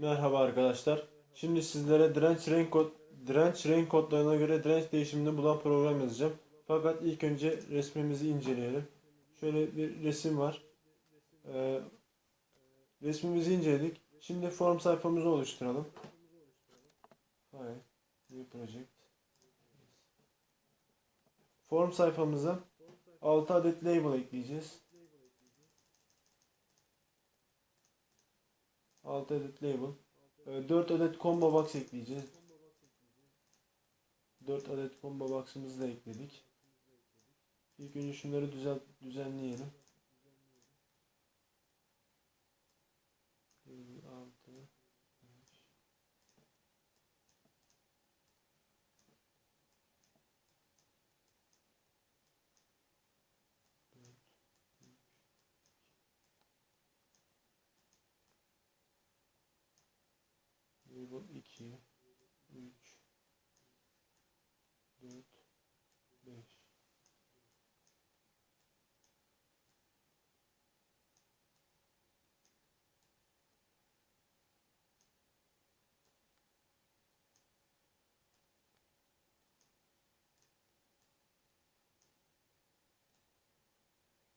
Merhaba arkadaşlar. Şimdi sizlere direnç renk kod direnç renk kodlarına göre direnç değişimini bulan program yazacağım. Fakat ilk önce resmimizi inceleyelim. Şöyle bir resim var. Ee, resmimizi inceledik. Şimdi form sayfamızı oluşturalım. File, new project. Form sayfamıza 6 adet label ekleyeceğiz. 6 adet label. 4 adet combo box ekleyeceğiz. 4 adet combo box'ımızı da ekledik. İlk önce şunları düzen düzenleyelim. 6 Label 2 3 4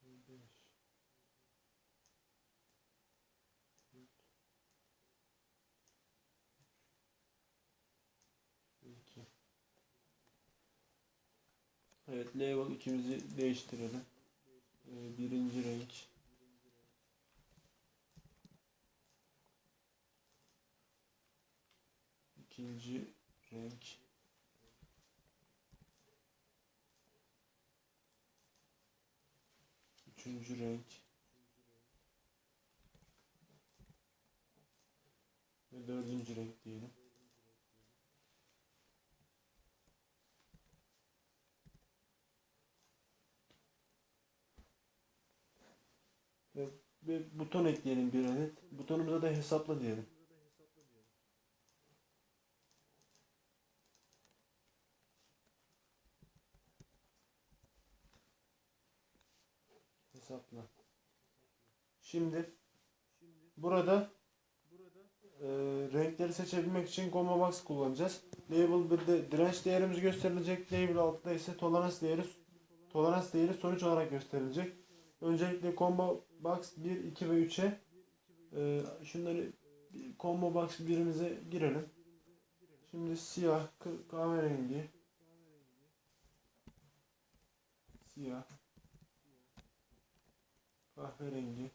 5 5 2 Evet, label ikimizi değiştirelim. Ee, birinci renk. ikinci renk. Üçüncü renk. Ve dördüncü renk diyelim. Ve bir buton ekleyelim bir adet. Butonumuza da hesapla diyelim. Hesapla. Şimdi burada e, renkleri seçebilmek için combo box kullanacağız. Label 1'de direnç değerimiz gösterilecek. Label 6'da ise tolerans değeri tolerans değeri sonuç olarak gösterilecek. Öncelikle combo box 1, 2 ve 3'e e, şunları combo box birimize girelim. Şimdi siyah, kahverengi, siyah, kahverengi,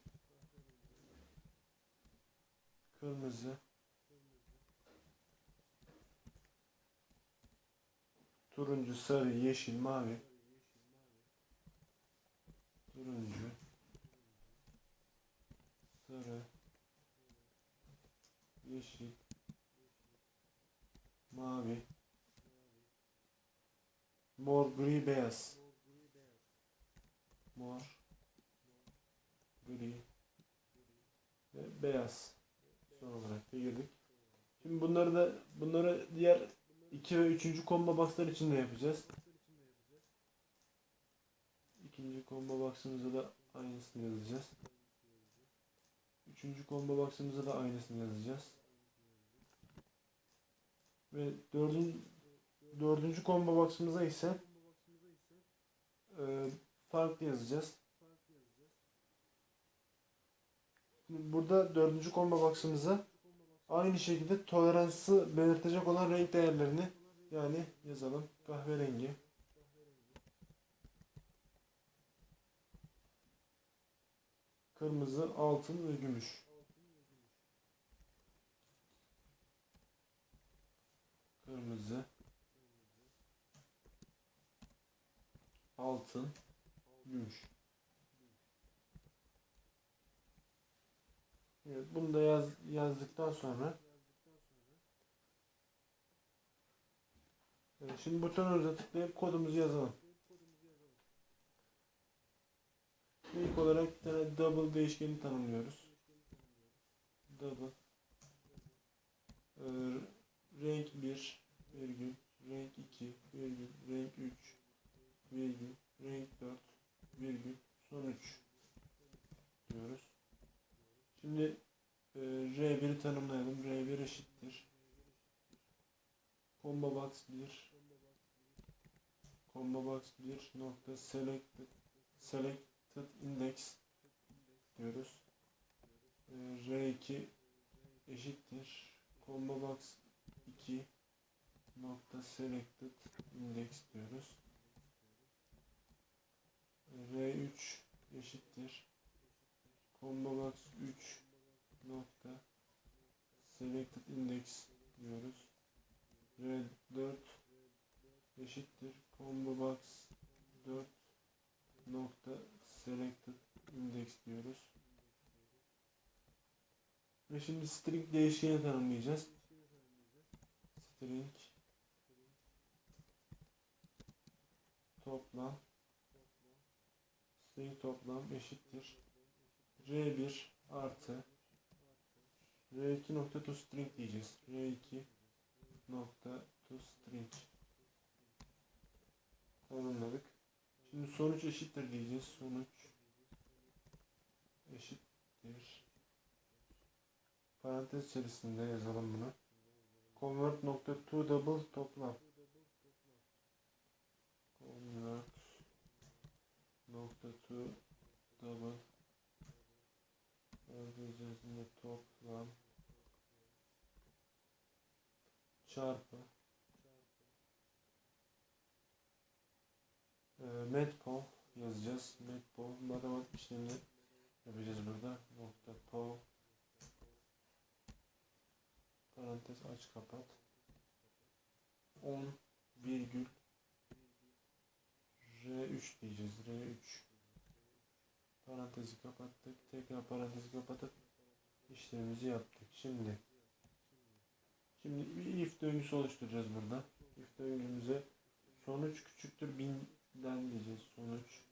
kırmızı, turuncu, sarı, yeşil, mavi, turuncu, sarı, yeşil, mavi, mor, gri, beyaz, mor, gri ve beyaz son olarak da girdik. Şimdi bunları da bunları diğer 2 ve 3. combo box'lar için de yapacağız. İkinci combo box'ımıza da aynısını yazacağız. Üçüncü combo box'ımıza da aynısını yazacağız. Ve dördüncü, dördüncü combo box'ımıza ise e, farklı yazacağız. Burada dördüncü combo box'ımıza aynı şekilde toleransı belirtecek olan renk değerlerini yani yazalım. Kahverengi. Kırmızı, altın ve gümüş. Kırmızı. Altın. Gümüş. Evet, bunu da yaz, yazdıktan sonra Evet, şimdi butonumuza tıklayıp kodumuzu yazalım. İlk olarak bir tane double değişkeni tanımlıyoruz. Double Ee, renk 1 virgül renk 2 virgül renk 3 virgül renk 4 virgül son 3 diyoruz. Şimdi e, R1'i tanımlayalım. R1 eşittir. Combo box 1 combo box 1 nokta selected selected index diyoruz. E, R2 eşittir. Combo box 2 nokta selected index diyoruz. R3 eşittir. Combo box 3 nokta selected index diyoruz. R4 eşittir. Combo box 4 nokta selected index diyoruz. Ve şimdi string değişkeni tanımlayacağız. String toplam string toplam eşittir. R1 artı R2 nokta to string diyeceğiz. R2 nokta to string tanımladık. Şimdi sonuç eşittir diyeceğiz. Sonuç eşittir. Parantez içerisinde yazalım bunu. Convert nokta to double toplam. Convert nokta to double parantez içerisinde toplam çarpı e, metpol yazacağız. Metpol matematik işlemini yapacağız burada. Nokta pol parantez aç kapat 10 virgül R3 diyeceğiz. R3 parantezi kapattık. Tekrar parantezi kapatıp işlemimizi yaptık. Şimdi şimdi bir if döngüsü oluşturacağız burada. If döngümüze sonuç küçüktür binden diyeceğiz. Sonuç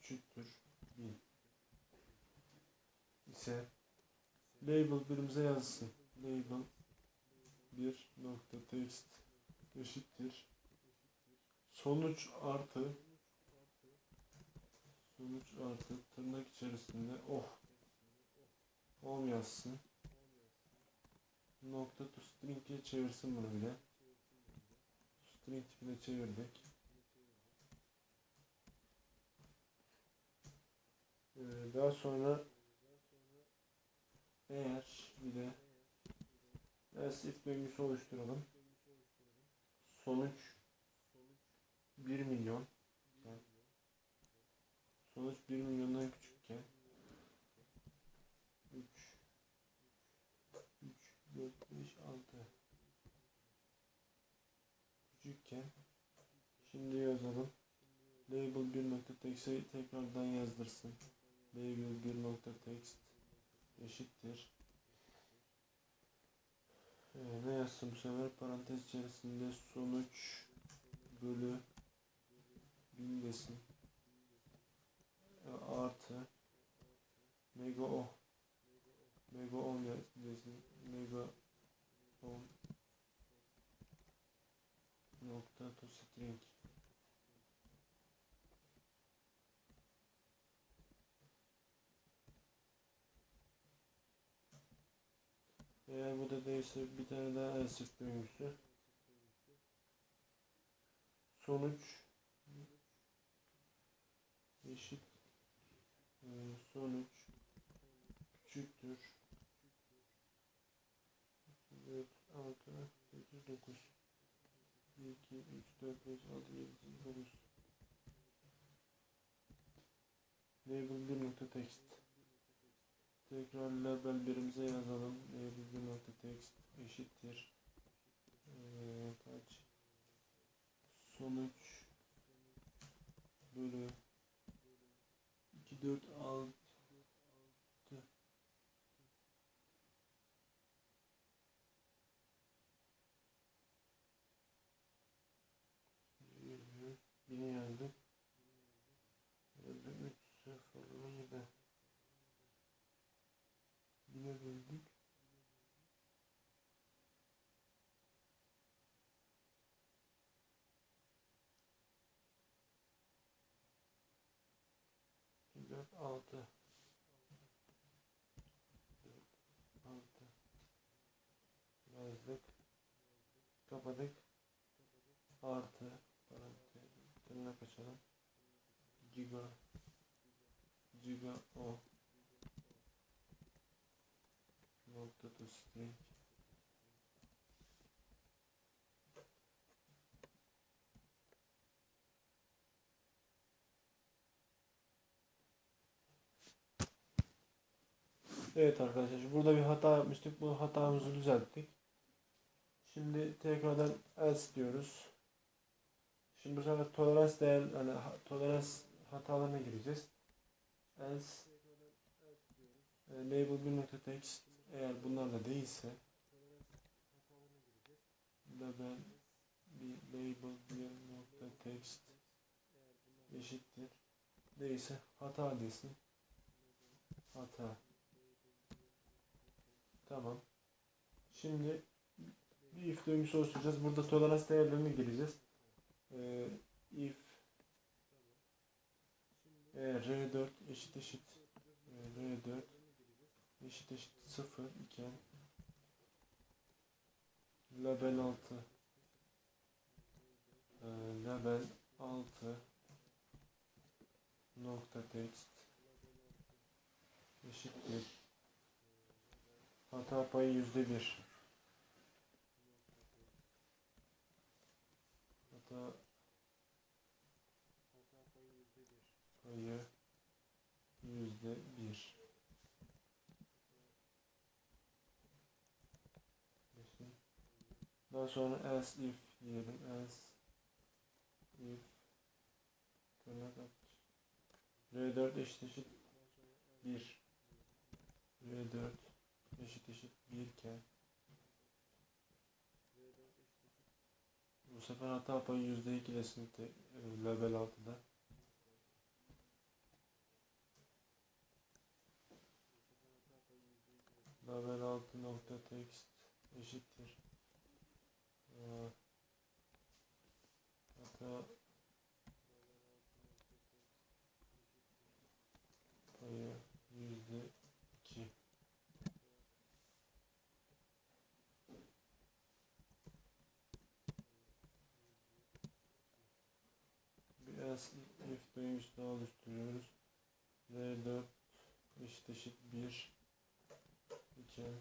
küçüktür bin ise label birimize yazsın. Label bir nokta text eşittir sonuç artı sonuç artı tırnak içerisinde oh. Om yazsın. Nokta to string'e çevirsin bunu bile. String tipine çevirdik. Ee, daha sonra eğer bir de else if döngüsü oluşturalım. Sonuç 1 milyon sonuç 1 milyondan küçükken. 3 3 4 5 6 küçükken. Şimdi yazalım. Label 1 nokta text'i tekrardan yazdırsın. Label 1 nokta text eşittir. Ee, ne yazsın bu sefer? Parantez içerisinde sonuç bölü bin desin artı. Mega o mega 10 desin. Mega 10 nokta to string. Eğer bu da değilse bir tane daha else döngüsü. Sonuç. Eşit sonuç küçüktür. 4 6 8 9 1 2 3 4 5 6 7 8 9 label 1 nokta text. Tekrar label birimize yazalım. Label 1 nokta text eşittir. Ee, kaç? Sonuç bölü 2 4 6 Bini yazdım. 3 0 7 Bine böldük. dört altı dört yazdık. Kapadık. Artı tırnak açalım. Giga Giga o nokta to string Evet arkadaşlar burada bir hata yapmıştık. Bu hatamızı düzelttik. Şimdi tekrardan else diyoruz. Şimdi bu sefer tolerans değer ha- tolerans hatalarına gireceğiz. Else e, label bir nokta text eğer bunlar da değilse label bir label bir nokta text eşittir değilse hata desin hata tamam şimdi bir if döngüsü oluşturacağız burada tolerans değerlerine gireceğiz. Ee, if eğer R4 eşit eşit e, R4 eşit eşit 0 iken label 6 e, label 6 nokta text eşittir. Hata payı yüzde bir hata payı yüzde bir. Daha sonra else if diyelim. Else if. Tırnak aç R4 eşit eşit 1 R4 eşit eşit 1 iken sefer hata payı %2 desin te- e, label 6'da label 6 nokta text eşittir. Aa, hata payı yüzde iki bir else daha oluşturuyoruz. R4 eşit eşit 1 iken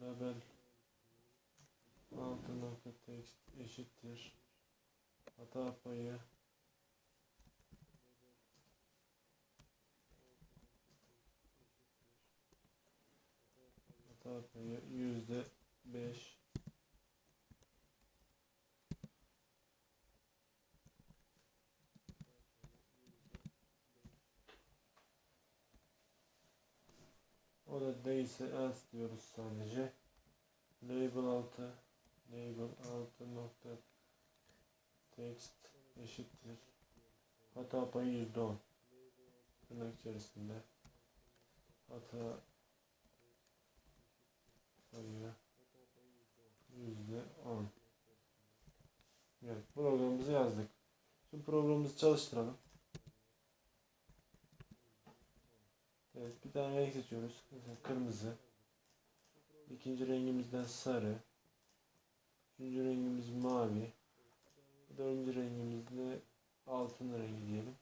label altı nokta text eşittir. Hata payı. Hata payı yüzde beş o da değilse else diyoruz sadece. Label 6 label 6 nokta text eşittir. Hata payı yüzde on. Tırnak içerisinde hata payı yüzde on. Evet programımızı yazdık. Şimdi programımızı çalıştıralım evet bir tane renk seçiyoruz kırmızı ikinci rengimizden sarı Üçüncü rengimiz mavi. Dördüncü rengimiz de altın rengi diyelim.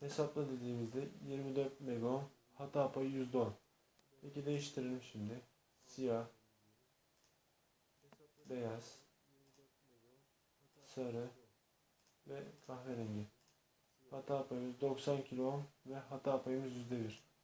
Hesapla dediğimizde 24 mega hata payı %10. Peki değiştirelim şimdi. Siyah, beyaz, sarı ve kahverengi. Hata payımız 90 kilo ohm ve hata payımız %1.